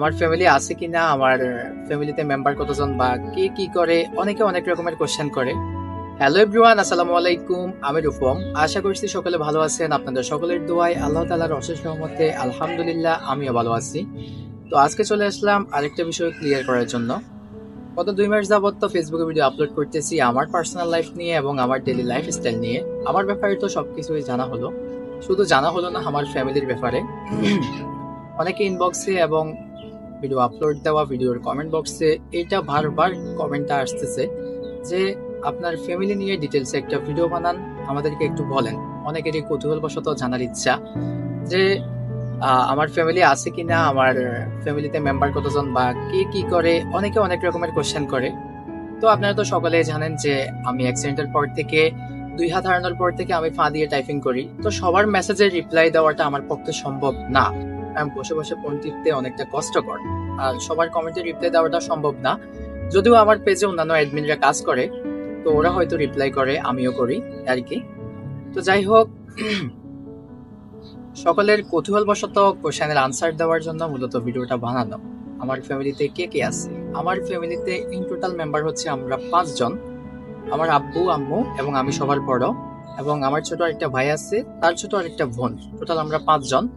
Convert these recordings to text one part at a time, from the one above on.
আমার ফ্যামিলি আছে কিনা, আমার ফ্যামিলিতে মেম্বার কতজন বা কে কি করে, অনেকে অনেক রকমের কোশ্চেন করে। হ্যালো এভরিওয়ান আসসালামু আলাইকুম, আমি রূপম। আশা করছি সকলে ভালো আছেন। আপনাদের সকলের দোয়ায় আল্লাহ তালার অশেষ রহমতে, আলহামদুলিল্লাহ, আমিও ভালো আছি। তো আজকে চলে আসলাম আরেকটা বিষয় ক্লিয়ার করার জন্য। গত দুই মাস যাবত তো ফেসবুকে ভিডিও আপলোড করতেছি আমার পার্সোনাল লাইফ নিয়ে এবং আমার ডেলি লাইফ স্টাইল নিয়ে। আমার ব্যাপারে তো সব কিছুই জানা হলো। শুধু জানা হলো না, আমার ফ্যামিলির ব্যাপারে। অনেকে ইনবক্সে এবং ভিডিও আপলোড দেওয়া ভিডিওর কমেন্ট বক্সে এটা বারবার কমেন্টটা আসতেছে যে আপনার ফ্যামিলি নিয়ে ডিটেলসে একটা ভিডিও বানান, আমাদেরকে একটু বলেন। অনেকেরই কৌতূহলবশত জানার ইচ্ছা যে আমার ফ্যামিলি আছে কিনা, আমার ফ্যামিলিতে মেম্বার কতজন বা কে কি করে, অনেকে অনেক রকমের কোশ্চেন করে। তো আপনারা তো সকলে জানেন যে, আমি অ্যাক্সিডেন্টের পর থেকে, দুই হাত হারানোর পর থেকে আমি ফা দিয়ে টাইপিং করি। তো সবার মেসেজের রিপ্লাই দেওয়াটা আমার পক্ষে সম্ভব না। বসে বসে ফোন টিপতে অনেকটা কষ্টকর। আর সবার কমেন্টে রিপ্লাই দেওয়াটা সম্ভব না। যদিও আমার পেজে অন্যান্য অ্যাডমিনরা কাজ করে, তো ওরা হয়তো রিপ্লাই করে, আমিও করি আর কি। তো যাই হোক, সকলের কৌতূহলবশত কোশ্চেনের আনসার দেওয়ার জন্য মূলত ভিডিওটা বানানো। আমার ফ্যামিলিতে কে কে আছে? আমার ফ্যামিলিতে ইন টোটাল মেম্বার হচ্ছে আমরা পাঁচজন আমার আব্বু, আম্মু এবং আমি সবার বড়। এবং আমার ছোট একটা ভাই আছে, তার ছোট আরেকটা বোন। টোটাল আমরা পাঁচজন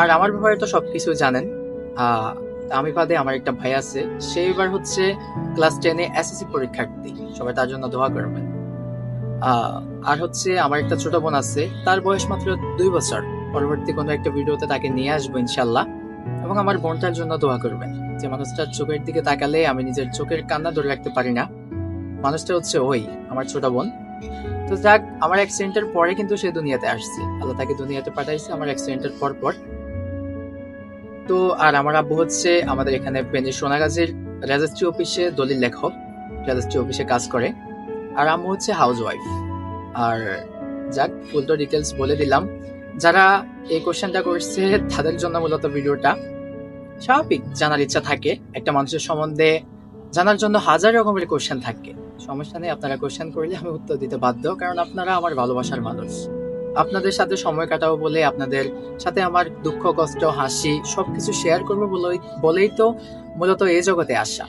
আর আমার ব্যাপারে তো সবকিছু জানেন। আমি বাদে আমার একটা ভাই আছে, সে এবার হচ্ছে ক্লাস টেনে এসএসসি পরীক্ষার্থী। সবাই তার জন্য দোয়া করবেন। আর হচ্ছে আমার একটা ছোট বোন আছে, তার বয়স মাত্র দুই বছর। পরবর্তী কোনো একটা ভিডিওতে তাকে নিয়ে আসব ইনশাল্লাহ এবং আমার বোনটার জন্য দোয়া করবেন। যে মানুষটার চোখের দিকে তাকালে আমি নিজের চোখের কান্না ধরে রাখতে পারি না। মানুষটা হচ্ছে ওই, আমার ছোট বোন। তো যাক, আমার অ্যাক্সিডেন্টের পরে কিন্তু সে দুনিয়াতে আসছে। আল্লাহ তাকে দুনিয়াতে পাঠাইছে, আমার অ্যাক্সিডেন্টের পর পর। তো আর আমার আব্বু হচ্ছে আমাদের এখানে পেনি সোনাগাজীর রেজিস্ট্রি অফিসে দলিল লেখক, রেজিস্ট্রি অফিসে কাজ করে। আর আম্মু হচ্ছে হাউস ওয়াইফ আর যাক ফুলটো ডিটেলস বলে দিলাম। যারা এই কোশ্চেনটা করছে, তাদের জন্য মূলত ভিডিওটা স্বাভাবিক, জানার ইচ্ছা থাকে। একটা মানুষের সম্বন্ধে জানার জন্য হাজার রকমের কোশ্চেন থাকে। সমস্যা নেই, আপনারা কোশ্চেন করলে আমি উত্তর দিতে বাধ্য, কারণ আপনারা আমার ভালোবাসার মানুষ। আপনাদের সাথে সময় কাটাবো বলে, আপনাদের সাথে আমার দুঃখ, কষ্ট, হাসি সবকিছু শেয়ার করব বলেই তো মূলত এই জগতে আসা।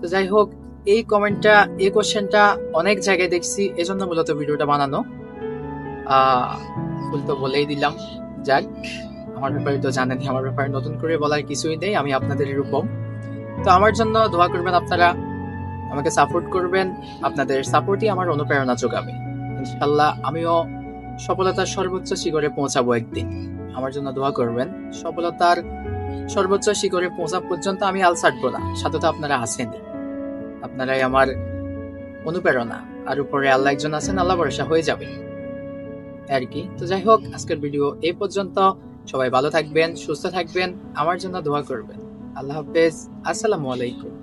তো যাই হোক, এই কমেন্টটা, এই কোশ্চেনটা অনেক জায়গায় দেখছি, এজন্য মূলত ভিডিওটা বানানো। ফুল তো বলেই দিলাম। যাক, আমার ব্যাপারে তো জানেনই আমার ব্যাপারে নতুন করে বলার কিছুই নেই, আমি আপনাদের এরকম। তো আমার জন্য দোয়া করবেন আপনারা, আমাকে সাপোর্ট করবেন, আপনাদের সাপোর্টই আমার অনুপ্রেরণা যোগাবে। ইনশাল্লাহ আমিও সফলতার সর্বোচ্চ শিখরে পৌঁছাবো একদিন। আমার জন্য দোয়া করবেন, সফলতার সর্বোচ্চ শিখরে পৌঁছা পর্যন্ত আমি আল ছাড়বো না। সাথে তো আপনারা আছেনই আপনারাই আমার অনুপ্রেরণা। আর উপরে আল্লাহ একজন আছেন, আল্লাহ ভরসা হয়ে যাবে। আর কি? তো যাই হোক, আজকের ভিডিও এই পর্যন্ত। সবাই ভালো থাকবেন, সুস্থ থাকবেন। আমার জন্য দোয়া করবেন। আল্লাহ হাফেজ। আসসালামু আলাইকুম।